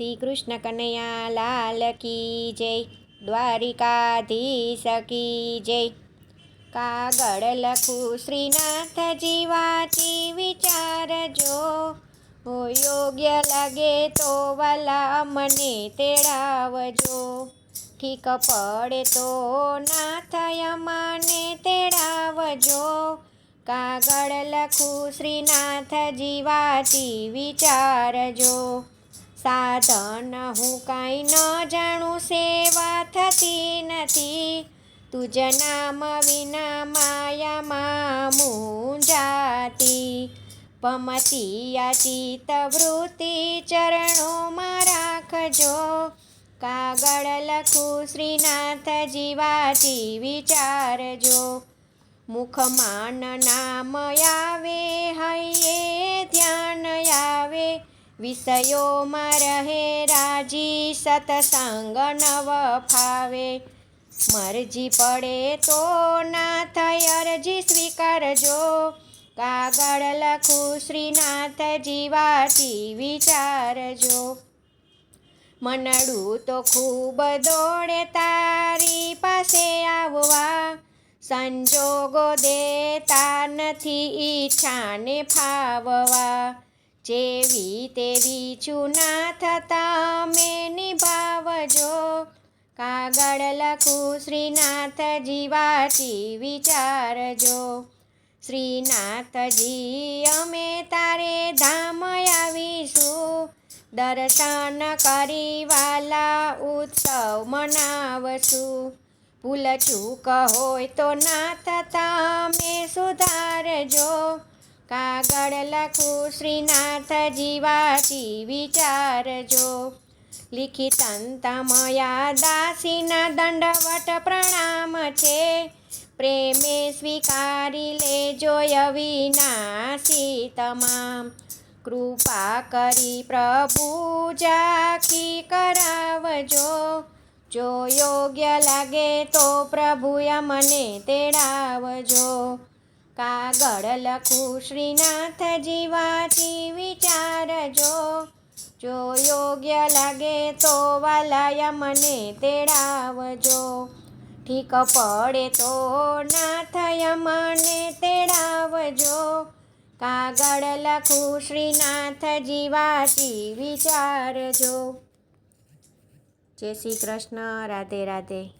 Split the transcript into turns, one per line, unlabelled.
શ્રી કૃષ્ણ કનૈયા લાલ કી જય, દ્વારિકાધીશ કી જય. કાગળ લખું, શ્રીનાથજી વાંચી વિચારજો. હો યોગ્ય લાગે તો વાલા મને તેડાવજો. ઠીક પડે તો નાથ મને તેડાવજો. કાગળ લખું, શ્રીનાથજી વાંચી વિચારજો. સાધન હું કાંઈ ન જાણું, સેવા થતી નથી. તુજ નામ વિના માયામાં મૂંઝાતી પમતી અતીત વૃત્તિ ચરણોમાં રાખજો. કાગળ લખું શ્રીનાથજી જીવાજી વિચારજો. મુખમાન નામ આવે, હૈયે ધ્યાન આવે. વિષયોમાં રહે, રાજી સતસંગ નવ ફાવે. મરજી પડે તો નાથ અરજી સ્વીકારજો. કાગળ લખું, શ્રીનાથ જીવાથી વિચારજો. મનડું તો ખૂબ દોડે, તારી પાસે આવવા. સંજોગો દેતા નથી, ઈચ્છાને ફાવવા. જેવી તેવી ચૂના થતા મે નિભાવજો. કાગળ લખું શ્રીનાથજી વાંચી વિચારજો. શ્રીનાથજી, અમે તારે ધામ આવીશું. દર્શન કરી વાલા ઉત્સવ મનાવશું. ભૂલ ચૂક હોય તો થતા તમે સુધારજો. કાગળ લખું શ્રીનાથ જીવાથી વિચારજો. લિખિત અંતમયા દાસીના દંડવટ પ્રણામ છે. પ્રેમે સ્વીકારી લેજો અવિનાશી તમામ. કૃપા કરી પ્રભુ જાખી કરાવજો. જો યોગ્ય લાગે તો પ્રભુએ મને તેડાવજો. કાગળ લખું, શ્રીનાથજી વાંચી વિચારજો. જો યોગ્ય લાગે તો વાલાયા મને તેડાવજો. ઠીક પડે તો નાથય મને તેડાવજો. કાગળ લખું, શ્રીનાથજી વાંચી વિચારજો. જય શ્રી કૃષ્ણ. રાધે રાધે.